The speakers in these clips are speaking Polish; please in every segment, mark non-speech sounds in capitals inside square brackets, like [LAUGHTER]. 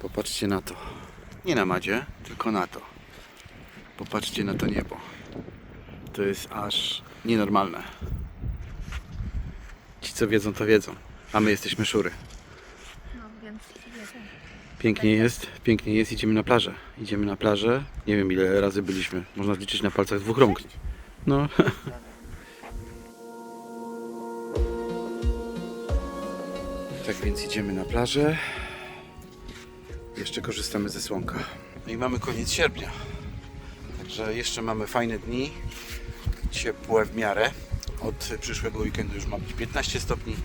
Popatrzcie na to. Nie na Madzie, tylko na to. Popatrzcie na to niebo. To jest aż nienormalne. Ci co wiedzą, to wiedzą. A my jesteśmy szury. No, więc wiecie. Pięknie jest, pięknie jest, idziemy na plażę. Idziemy na plażę. Nie wiem ile razy byliśmy. Można zliczyć na palcach dwóch rąk. No. [LAUGHS] Tak więc idziemy na plażę. Jeszcze korzystamy ze słonka. No i mamy koniec sierpnia. Także jeszcze mamy fajne dni. Ciepłe w miarę. Od przyszłego weekendu już ma być 15 stopni,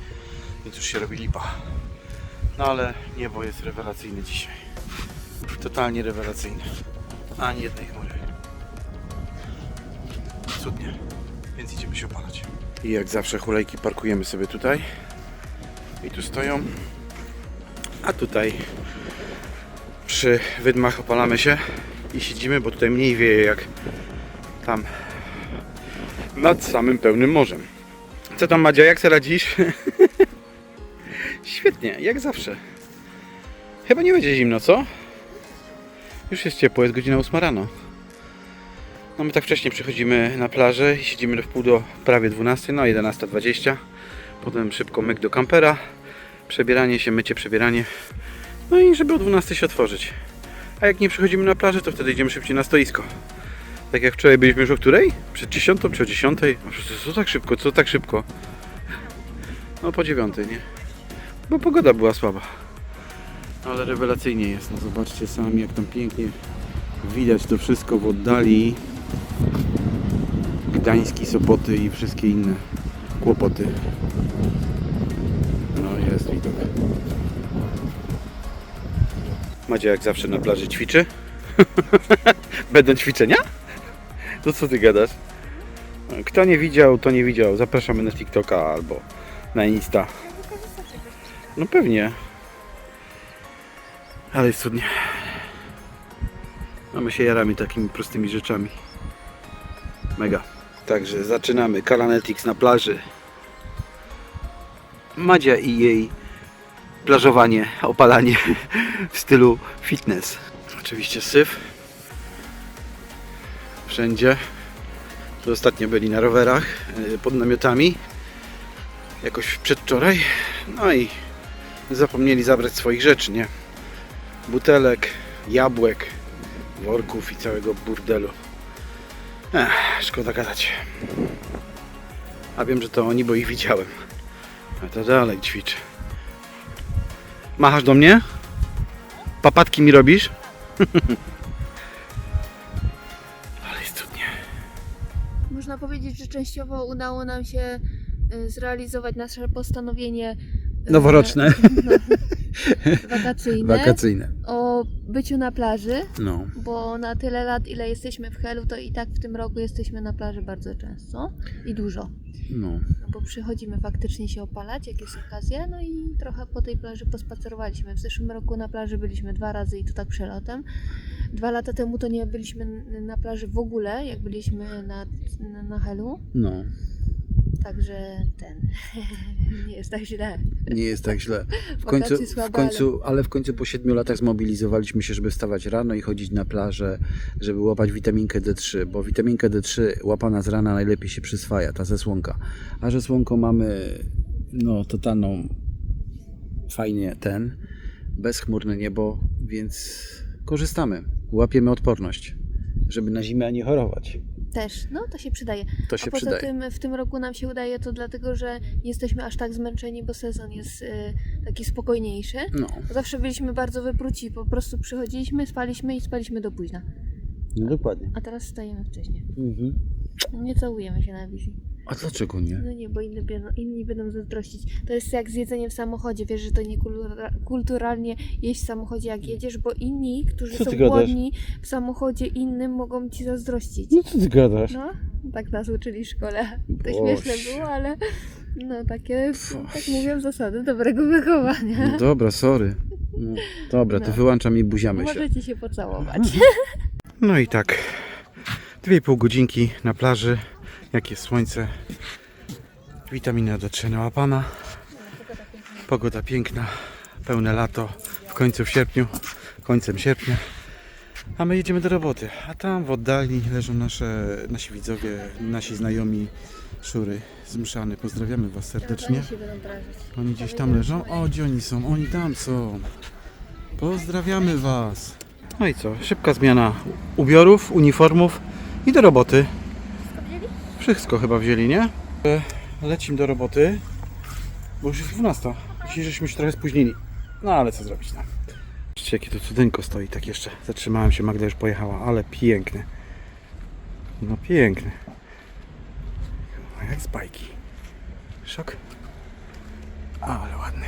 więc już się robi lipa. No ale niebo jest rewelacyjne dzisiaj. Totalnie rewelacyjne. Ani jednej chmury. Cudnie. Więc idziemy się opalać. I jak zawsze hulejki parkujemy sobie tutaj. I tu stoją. A tutaj przy wydmach opalamy się i siedzimy, bo tutaj mniej wieje jak tam nad samym pełnym morzem. Co tam Madzia, jak se radzisz? [LAUGHS] Świetnie, jak zawsze. Chyba nie będzie zimno, co? Już jest ciepło, jest godzina 8 rano. No my tak wcześnie przychodzimy na plażę i siedzimy do wpół do prawie 12, no 11.20. Potem szybko myk do kampera, przebieranie się, mycie, przebieranie. No i żeby o 12 się otworzyć. A jak nie przychodzimy na plażę, to wtedy idziemy szybciej na stoisko. Tak jak wczoraj byliśmy już o której? Przed 10 czy o 10? No przecież Co tak szybko, co tak szybko? No po 9, nie? Bo pogoda była słaba. Ale rewelacyjnie jest. No zobaczcie sami jak tam pięknie widać to wszystko w oddali. Gdański, Sopoty i wszystkie inne kłopoty. No jest widok. Macie jak zawsze na plaży ćwiczy? [LAUGHS] Będą ćwiczenia? To co ty gadasz? Kto nie widział, to nie widział. Zapraszamy na TikToka albo na Insta. No pewnie. Ale jest cudnie. A my się jaramy takimi prostymi rzeczami. Mega. Także zaczynamy. Kalanetix na plaży. Madzia i jej plażowanie, opalanie [LAUGHS] w stylu fitness. Oczywiście syf. Wszędzie. Tu ostatnio byli na rowerach yy, pod namiotami. Jakoś przedwczoraj. No i zapomnieli zabrać swoich rzeczy, nie? Butelek, jabłek, worków i całego burdelu. Ech, szkoda gadać. A wiem, że to oni, bo ich widziałem. A to dalej ćwiczę. Machasz do mnie? Papatki mi robisz? [LAUGHS] Ale jest cudnie. Można powiedzieć, że częściowo udało nam się y, zrealizować nasze postanowienie Noworoczne. wakacyjne Wakacyjne. o byciu na plaży, No. bo na tyle lat, ile jesteśmy w Helu, to i tak w tym roku jesteśmy na plaży bardzo często i dużo. No. No bo przychodzimy faktycznie się opalać, jak jest okazja, no i trochę po tej plaży pospacerowaliśmy. W zeszłym roku na plaży byliśmy dwa razy i to tak przelotem. Dwa lata temu to nie byliśmy n- na plaży w ogóle, jak byliśmy na, na, na Helu. No. Także ten [LAUGHS] nie jest tak źle. Nie jest tak źle. W końcu, w końcu, ale w końcu po 7 latach zmobilizowaliśmy się, żeby wstawać rano i chodzić na plażę, żeby łapać witaminkę D3, bo witaminkę D3 łapana z rana najlepiej się przyswaja, ta ze słonka. A że słonko mamy no totalną fajnie ten, bezchmurne niebo, więc korzystamy. Łapiemy odporność, żeby na zimę nie chorować. Też, no to się przydaje. To się A poza przydaje. tym w tym roku nam się udaje to dlatego, że nie jesteśmy aż tak zmęczeni, bo sezon jest y, taki spokojniejszy. No, Zawsze byliśmy bardzo wypruci, po prostu przychodziliśmy, spaliśmy i spaliśmy do późna. no dokładnie. A teraz wstajemy wcześniej. Mhm. Nie całujemy się na wizji. A dlaczego nie? No nie, bo inni będą, inni będą zazdrościć. To jest jak z jedzeniem w samochodzie. Wiesz, że to nie kultura- kulturalnie jeść w samochodzie jak jedziesz, bo inni, którzy Co są gadasz? głodni w samochodzie innym mogą ci zazdrościć. No co ty gadasz? No, tak nas uczyli w szkole. To śmieszne było, ale no takie, tak mówią zasady dobrego wychowania. No dobra, sorry. No, dobra, to No. wyłączam i buziamy się. Możecie się pocałować. No i tak. Dwie i pół godzinki na plaży. Jakie słońce. Witamina D3 nałapana. Pogoda piękna. Pełne lato. W końcu w sierpniu. końcem sierpnia. A my jedziemy do roboty. A tam w oddali leżą nasze, nasi widzowie, nasi znajomi szury z. Pozdrawiamy Was serdecznie. Oni gdzieś tam leżą. O, gdzie oni są? Oni tam są. Pozdrawiamy Was. No i co? Szybka zmiana ubiorów, uniformów i do roboty. Wszystko chyba wzięli, nie? E, Lecimy do roboty, bo już jest 12. Dzisiaj żeśmy się trochę spóźnili. No ale co zrobić, no. Zobaczcie, jakie to cudeńko stoi, tak jeszcze. Zatrzymałem się, Magda już pojechała, ale piękny. No piękny. Jak z bajki. Szok. Ale ładny.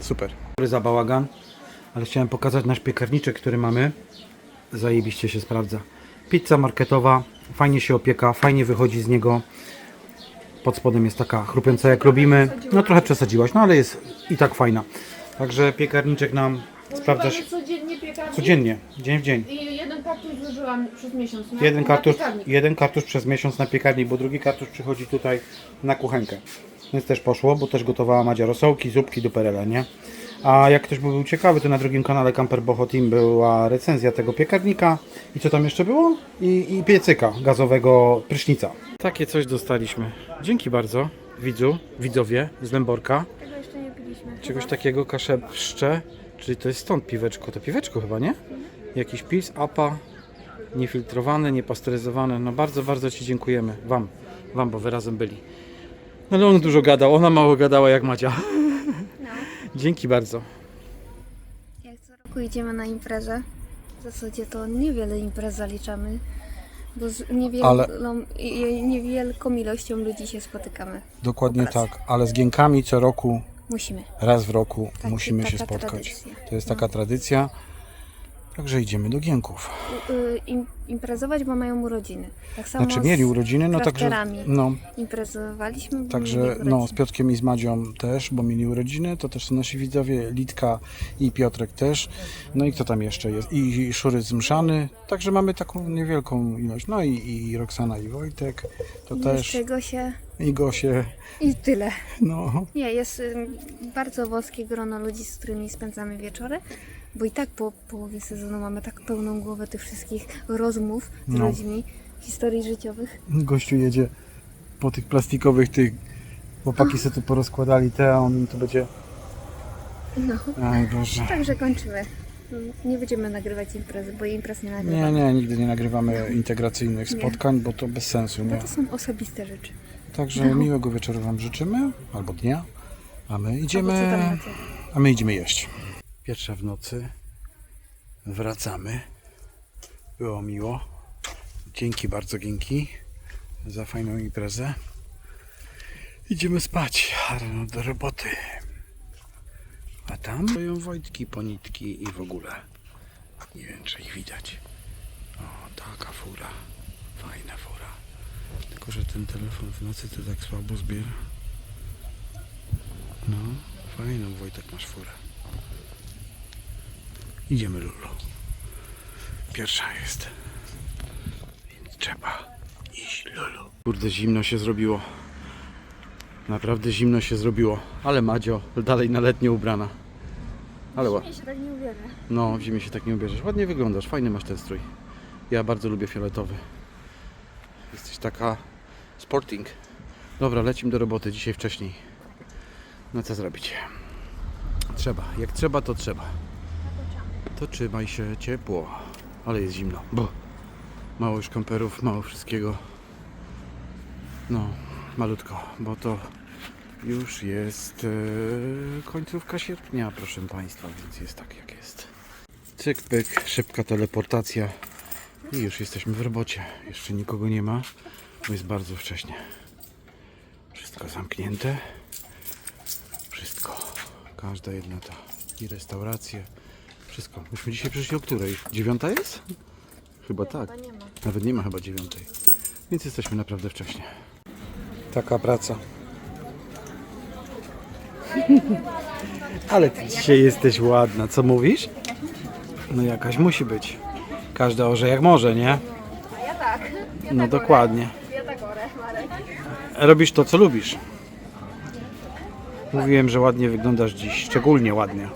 Super. Za bałagan, ale chciałem pokazać nasz piekarniczek, który mamy. Zajebiście się sprawdza. Pizza marketowa, fajnie się opieka, fajnie wychodzi z niego. Pod spodem jest taka chrupiąca jak robimy. No trochę przesadziłaś, no ale jest i tak fajna. Także piekarniczek nam sprawdza się codziennie piekarnik codziennie, dzień w dzień. i jeden kartusz zużyłam przez miesiąc. Na, Jeden na kartusz, piekarnik. jeden kartusz przez miesiąc na piekarnik, bo drugi kartusz przychodzi tutaj na kuchenkę. Więc też poszło, bo też gotowała Madzia rosołki, zupki do perela, nie? A jak ktoś by był ciekawy, to na drugim kanale Camper Boho Team była recenzja tego piekarnika. I co tam jeszcze było? I, i piecyka gazowego prysznica. Takie coś dostaliśmy. Dzięki bardzo, widzu, widzowie z Lęborka. Tego jeszcze nie piliśmy. Czegoś takiego, kaszę pszcze, czyli to jest stąd piweczko, to piweczko chyba, nie? Jakiś pis, apa, niefiltrowane, niepasteryzowane. No bardzo, bardzo Ci dziękujemy, Wam, Wam, bo Wy razem byli. No ale on dużo gadał, ona mało gadała jak Madzia. [LAUGHS] Dzięki bardzo. Jak co roku idziemy na imprezę. W zasadzie to niewiele imprez zaliczamy, bo z niewielką, Ale- i- niewielką ilością ludzi się spotykamy. Dokładnie tak, ale z Gienkami co roku, Musimy. raz w roku Taki- musimy się spotkać. tradycja. To jest taka tradycja, także idziemy do Gienków. Y, im, imprezować, bo mają urodziny. Tak samo Znaczy mieli urodziny, no także, no, imprezowaliśmy, bo Także no, z. Piotrkiem i z Madzią też, bo mieli urodziny, to też są nasi widzowie, Litka i Piotrek też. No i kto tam jeszcze jest? I, i Szury z Mszany, także mamy taką niewielką ilość. No i, i Roxana i Wojtek, to I też, Jeszcze Gosie i Gosie, i tyle. no. Nie, jest bardzo wąskie grono ludzi, z którymi spędzamy wieczory, bo i tak po połowie sezonu mamy tak pełną głowę tych wszystkich rozmów z No. ludźmi, historii życiowych. Gościu jedzie po tych plastikowych tych, chłopaki sobie tu porozkładali te, a on im to będzie... No, Aj Boże. także kończymy. Mm, Nie będziemy nagrywać imprezy, bo imprez nie nagrywamy. Nie, nie, nigdy nie nagrywamy integracyjnych Nie. spotkań, bo to bez sensu, Bo nie? to są osobiste rzeczy. Także miłego wieczoru Wam życzymy, albo dnia, a my Albo idziemy, co tam macie? a my idziemy jeść. Pierwsza w nocy, wracamy. Było miło. Dzięki bardzo, dzięki za fajną imprezę. Idziemy spać, rano do roboty. A tam stoją Wojtki, ponitki i w ogóle. Nie wiem, czy ich widać. O, taka fura. Fajna fura. Tylko, że ten telefon w nocy to tak słabo zbiera. No, fajną Wojtek masz furę. Idziemy Lulu. Pierwsza jest. Więc trzeba iść Lulu. Kurde, zimno się zrobiło. Naprawdę zimno się zrobiło. Ale Madzio dalej na letnio ubrana. Ale ładnie. Ja się tak nie ubierę. No, w zimie się tak nie ubierzesz. Ładnie wyglądasz, fajny masz ten strój. Ja bardzo lubię fioletowy. Jesteś taka sporting. Dobra, lecimy do roboty dzisiaj wcześniej. No co zrobić? Trzeba. Jak trzeba, to trzeba. To trzymaj się ciepło. Ale jest zimno. Bo mało już kamperów, mało wszystkiego. No, malutko, bo to już jest e, końcówka sierpnia, proszę Państwa, więc jest tak jak jest. Cyk, pyk, szybka teleportacja i już jesteśmy w robocie. Jeszcze nikogo nie ma, bo jest bardzo wcześnie. Wszystko zamknięte. Wszystko. Każda jedna ta i restauracje. Wszystko. Myśmy dzisiaj przyszli o której? Dziewiąta jest? Chyba tak. Chyba nie ma. Nawet nie ma chyba dziewiątej. Więc jesteśmy naprawdę wcześnie. Taka praca. [LAUGHS] Ale ty dzisiaj jesteś ładna. Co mówisz? No jakaś musi być. Każda orze jak może, nie? Ja tak. No dokładnie. Ja tak orę, Marek. Robisz to, co lubisz. Mówiłem, że ładnie wyglądasz dziś. Szczególnie ładnie.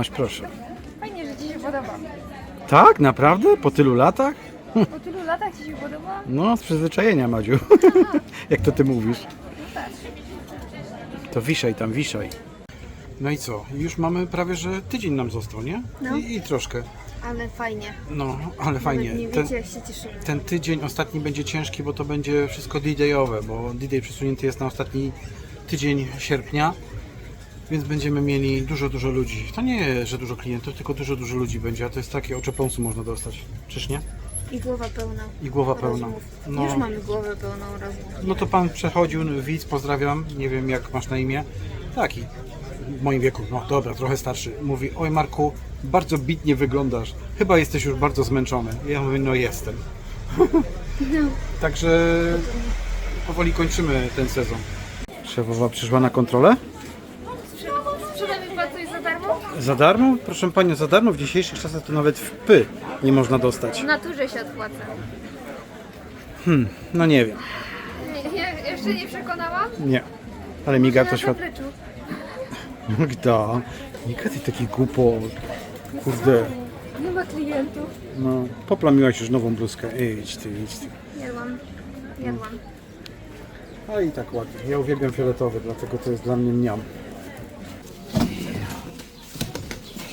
Aż proszę. Fajnie, że Ci się podoba. Tak? Naprawdę? Po tylu latach? Po tylu latach Ci się podoba? No, z przyzwyczajenia, Madziu. [LAUGHS] Jak to ty mówisz? To wiszaj tam, wiszaj. No i co? Już mamy prawie, że tydzień nam został, nie? No. I, I troszkę. Ale fajnie. No, ale fajnie. Nie Ten, wiecie, jak się cieszymy. ten tydzień ostatni będzie ciężki, bo to będzie wszystko D-Dayowe, bo D-Day przesunięty jest na ostatni tydzień sierpnia, więc będziemy mieli dużo, dużo ludzi. To nie, że dużo klientów, tylko dużo, dużo ludzi będzie, a to jest takie oczepąsu można dostać. Czyż nie? I głowa pełna. I głowa pełna. Rozmów. No. Już mamy głowę pełną rozmów. No to pan przechodził, widz, pozdrawiam, nie wiem jak masz na imię. Taki, w moim wieku, no dobra, trochę starszy. Mówi, oj Marku, bardzo bitnie wyglądasz, chyba jesteś już bardzo zmęczony. Ja mówię, no jestem. Także powoli kończymy ten sezon. Szefowa przyszła na kontrolę? Sprzedamy Pan coś za darmo? Za darmo? Proszę Panią, za darmo w dzisiejszych czasach to nawet w py nie można dostać. W naturze się odpłaca. No nie wiem, Nie, nie, jeszcze nie przekonałam? nie. Ale miga to świat... zapleczu. [LAUGHS] Magda, nie gadaj taki głupot. Kurde. Nie ma klientów. No, poplamiłaś już nową bluzkę. Idź ty, idź ty. Jadłam. Jadłam. A i tak ładnie. Ja uwielbiam fioletowy, dlatego to jest dla mnie mniam.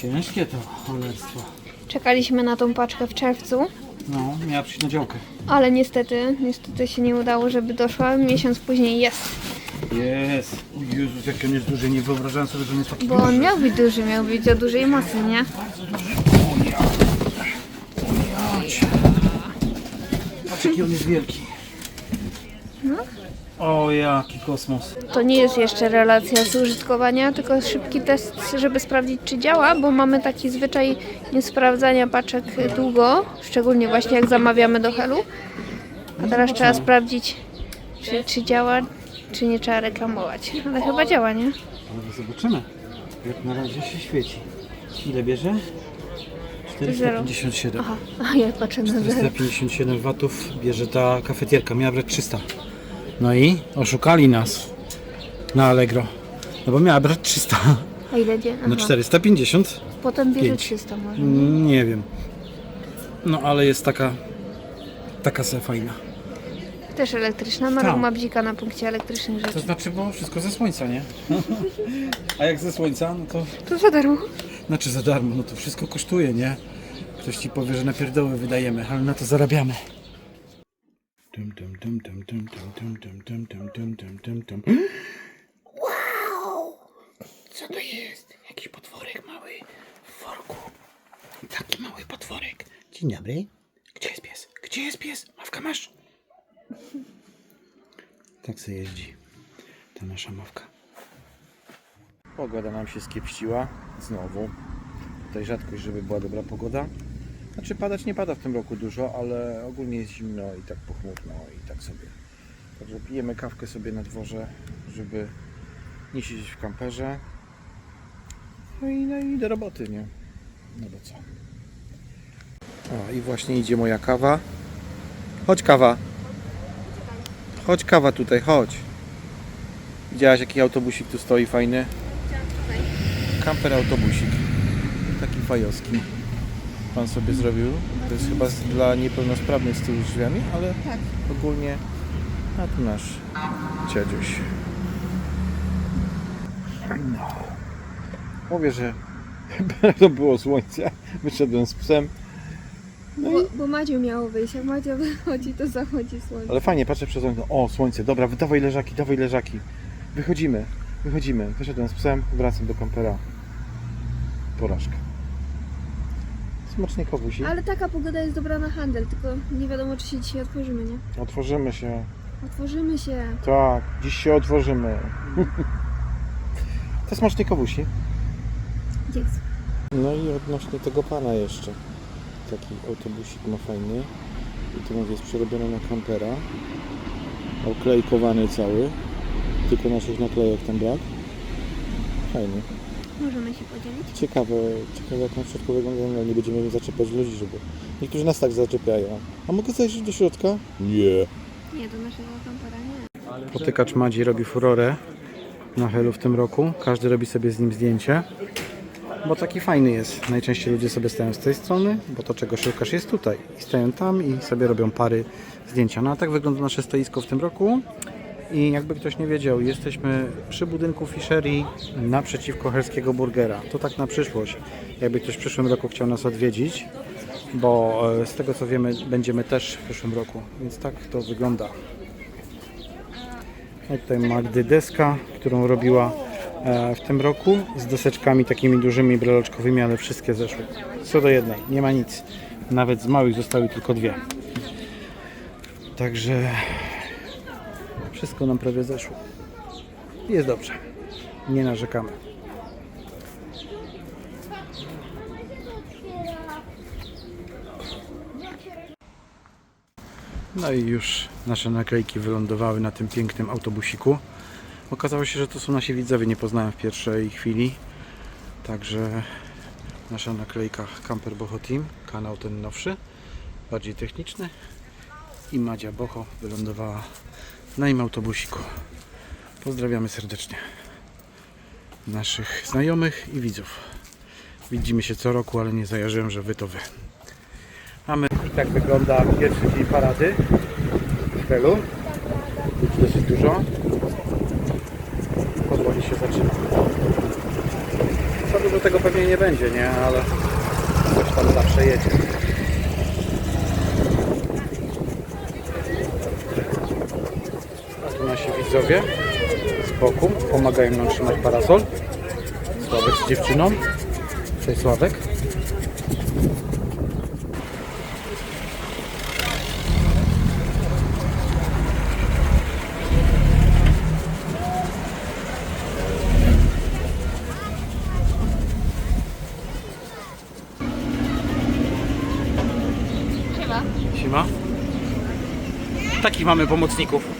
Ciężkie to cholerstwo. Czekaliśmy na tą paczkę w czerwcu, No, miała przyjść na działkę. ale niestety, niestety się nie udało, żeby doszła. Miesiąc później jest. Jest. O Jezus, jak on jest duży. Nie wyobrażałem sobie, że on jest taki Bo duży. on miał być duży, miał być o dużej mocy, nie? Patrz, jaki on jest wielki. O, jaki kosmos. To nie jest jeszcze relacja z użytkowania, tylko szybki test, żeby sprawdzić, czy działa, bo mamy taki zwyczaj nie sprawdzania paczek długo, szczególnie właśnie jak zamawiamy do Helu. A teraz trzeba sprawdzić, czy, czy działa, czy nie trzeba reklamować. Ale chyba działa, nie? Ale zobaczymy. Jak na razie się świeci. Ile bierze? Zero. 457. Aha, a ja patrzę na zero. 457 watów bierze ta kafetierka. Miała brać 300. No i oszukali nas na Allegro. No bo miała brać 300. A ile dzie? No Aha. 450? Potem bierze pięć. 300 może. Nie wiem. No ale jest taka taka se fajna. Też elektryczna. Marek Tak. ma bzika na punkcie elektrycznych To rzeczy. znaczy, bo wszystko ze słońca, nie? [LAUGHS] A jak ze słońca, no to To za darmo. znaczy za darmo, no to wszystko kosztuje, nie? Ktoś ci powie, że na pierdoły wydajemy, ale na to zarabiamy. Wow! Co to jest? Jakiś potworek mały w worku. Taki mały potworek. Dzień dobry. Gdzie jest pies? Gdzie jest pies? Mawka masz? Tak se jeździ. Ta nasza mawka. Pogoda nam się skiepściła. Znowu. Tutaj rzadkość, żeby była dobra pogoda. Znaczy padać nie pada w tym roku dużo, ale ogólnie jest zimno i tak pochmurno i tak sobie. Także pijemy kawkę sobie na dworze, żeby nie siedzieć w kamperze. No i, no i do roboty, nie? No bo co? O, i właśnie idzie moja kawa. Chodź kawa. Chodź kawa tutaj, chodź. Widziałaś jaki autobusik tu stoi fajny? Kamper autobusik. Taki fajowski. Pan sobie zrobił. To jest chyba z- dla niepełnosprawnych z tyłu drzwiami, ale ogólnie. A tu nasz dziadziuś. No. Mówię, że [LAUGHS] to było słońce. Wyszedłem z psem. Bo, bo Madziu miało wyjść. Jak Madzia [LAUGHS] wychodzi, to zachodzi słońce. Ale fajnie, patrzę przez okno. O, słońce, dobra, dawaj leżaki, dawaj leżaki. Wychodzimy, wychodzimy. Wyszedłem z psem, wracam do kampera. Porażka. Ale taka pogoda jest dobra na handel, tylko nie wiadomo, czy się dzisiaj otworzymy, nie? Otworzymy się. Otworzymy się. Tak, dziś się otworzymy. [LAUGHS] to smacznie kowusi. Dzięki. No i odnośnie tego pana jeszcze. Taki autobusik ma fajny. I to mówię, jest przerobiony na kampera. Oklejkowany cały. Tylko naszych naklejek tam brak. Fajny. Możemy się podzielić? Ciekawe, ciekawe jak na środku wygląda, ale nie będziemy zaczepiać ludzi, żeby... Niektórzy nas tak zaczepiają. A mogę zajrzeć do środka? Nie. Nie, do naszego kampera nie. Potykacz Madzi robi furorę na Helu w tym roku. Każdy robi sobie z nim zdjęcie. bo taki fajny jest. Najczęściej ludzie sobie stają z tej strony, bo to czego szukasz jest tutaj. I stają tam i sobie robią pary zdjęcia. No a tak wygląda nasze stoisko w tym roku. I jakby ktoś nie wiedział, jesteśmy przy budynku Fishery naprzeciwko Helskiego Burgera. To tak na przyszłość. Jakby ktoś w przyszłym roku chciał nas odwiedzić, bo e, z tego co wiemy, będziemy też w przyszłym roku. Więc tak to wygląda. Tutaj Magdy deska, którą robiła e, w tym roku z deseczkami takimi dużymi, breloczkowymi, ale wszystkie zeszły. Co do jednej, nie ma nic. Nawet z małych zostały tylko dwie. Także wszystko nam prawie zeszło. Jest dobrze. Nie narzekamy. No i już nasze naklejki wylądowały na tym pięknym autobusiku. Okazało się, że to są nasi widzowie, nie poznałem w pierwszej chwili. Także nasza naklejka Camper Boho Team, kanał ten nowszy, bardziej techniczny. I Madzia Boho wylądowała na im autobusiku. Pozdrawiamy serdecznie naszych znajomych i widzów. Widzimy się co roku, ale nie zajarzyłem, że wy to wy. Mamy tak wygląda pierwszy dzień parady w. Ludzi dosyć dużo. Powoli się zaczyna. Za dużo tego pewnie nie będzie, nie? Ale coś tam zawsze jedzie. A tu nasi widzowie z boku pomagają nam trzymać parasol. Sławek z dziewczyną. Cześć Sławek. Siema. Siema. Takich mamy pomocników.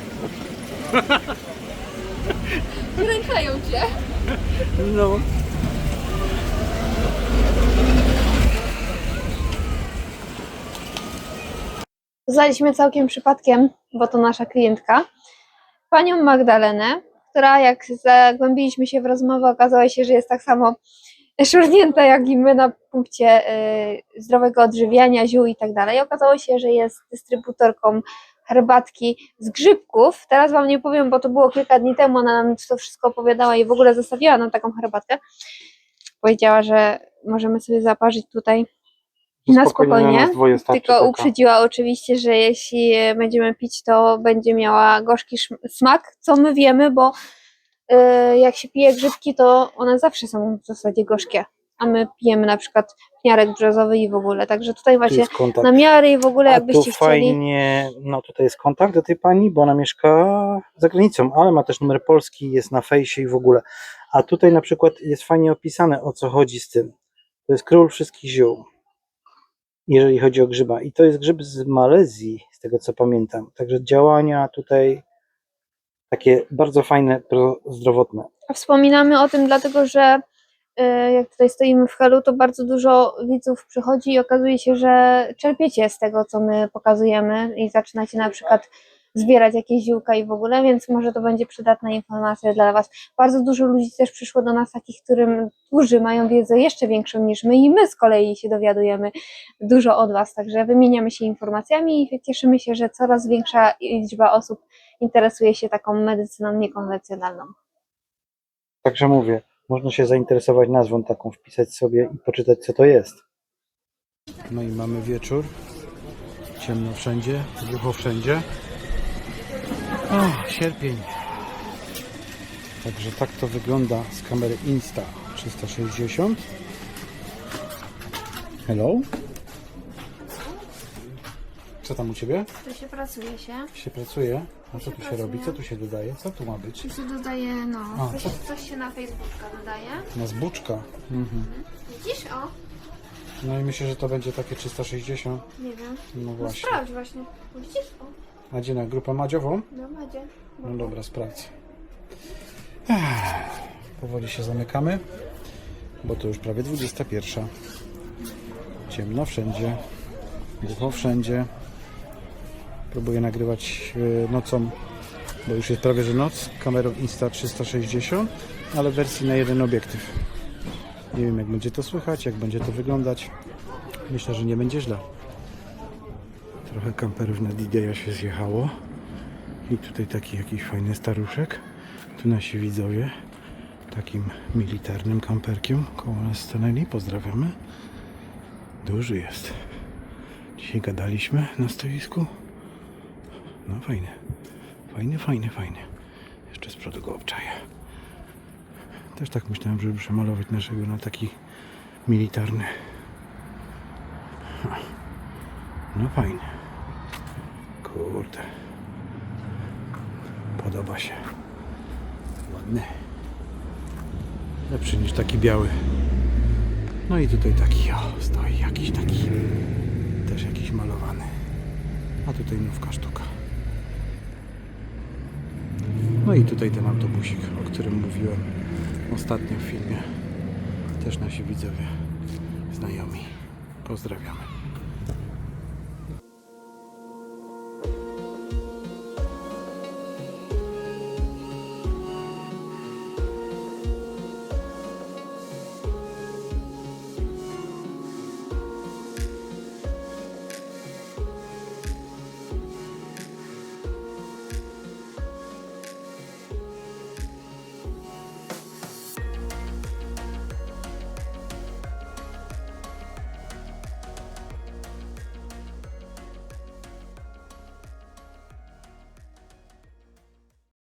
[LAUGHS] Rękają cię. No. Poznaliśmy całkiem przypadkiem, bo to nasza klientka, panią Magdalenę, która jak zagłębiliśmy się w rozmowę, okazało się, że jest tak samo szurnięta jak i my na punkcie y, zdrowego odżywiania, ziół i tak dalej. Okazało się, że jest dystrybutorką herbatki z grzybków. Teraz Wam nie powiem, bo to było kilka dni temu, ona nam to wszystko opowiadała i w ogóle zostawiła nam taką herbatkę. Powiedziała, że możemy sobie zaparzyć tutaj na spokojnie, starczy tylko taka. uprzedziła oczywiście, że jeśli będziemy pić, to będzie miała gorzki smak, co my wiemy, bo y, jak się pije grzybki, to one zawsze są w zasadzie gorzkie, a my pijemy na przykład pniarek brzozowy i w ogóle, także tutaj Tu macie jest kontakt. namiary i w ogóle A jakbyście tu chcieli. fajnie, no tutaj jest kontakt do tej pani, bo ona mieszka za granicą, ale ma też numer polski, jest na fejsie i w ogóle. A tutaj na przykład jest fajnie opisane o co chodzi z tym. To jest król wszystkich ziół, jeżeli chodzi o grzyba. I to jest grzyb z Malezji, z tego co pamiętam. Także działania tutaj takie bardzo fajne, prozdrowotne. Wspominamy o tym dlatego, że jak tutaj stoimy w helu, to bardzo dużo widzów przychodzi i okazuje się, że czerpiecie z tego, co my pokazujemy i zaczynacie na przykład zbierać jakieś ziółka i w ogóle, więc może to będzie przydatna informacja dla Was. Bardzo dużo ludzi też przyszło do nas, takich, którym, którzy mają wiedzę jeszcze większą niż my i my z kolei się dowiadujemy dużo od Was, także wymieniamy się informacjami i cieszymy się, że coraz większa liczba osób interesuje się taką medycyną niekonwencjonalną. Także mówię, można się zainteresować nazwą taką, wpisać sobie i poczytać co to jest. No i mamy wieczór. Ciemno wszędzie, głucho wszędzie. O, sierpień. Także tak to wygląda z kamery Insta 360. Hello? Co tam u Ciebie? Tu się pracuje się. Się pracuje? A co tu się robi? Co tu się dodaje? Co tu ma być? Tu się dodaje, no, A, coś, co? coś się na Facebooka dodaje. Na zbuczka. Mhm. Widzisz, o, No i myślę, że to będzie takie 360. nie wiem. No No właśnie. sprawdź właśnie. Widzisz, o, A gdzie na grupę Madziową? na Madzie. No dobra, sprawdzę. Ech, Powoli się zamykamy, bo to już prawie 21. Ciemno wszędzie, głucho wszędzie. Próbuję nagrywać e, nocą, bo już jest prawie że noc, kamerą Insta 360, ale w wersji na jeden obiektyw. Nie wiem jak będzie to słychać, jak będzie to wyglądać. Myślę, że nie będzie źle. Trochę kamperów na DJ-a się zjechało. I tutaj taki jakiś fajny staruszek. Tu nasi widzowie takim militarnym kamperkiem koło nas stanęli. Pozdrawiamy. Duży jest. Dzisiaj gadaliśmy na stoisku. No fajny. Fajny, fajny, fajny. Jeszcze z przodu go obczaję. Też tak myślałem, żeby przemalować naszego na taki militarny. No fajnie. Kurde. Podoba się. Ładny. Lepszy niż taki biały. No i tutaj taki, o, stoi jakiś taki. Też jakiś malowany. A tutaj nówka sztuka. No i tutaj ten autobusik, o którym mówiłem ostatnio w filmie. Też nasi widzowie, znajomi. Pozdrawiamy.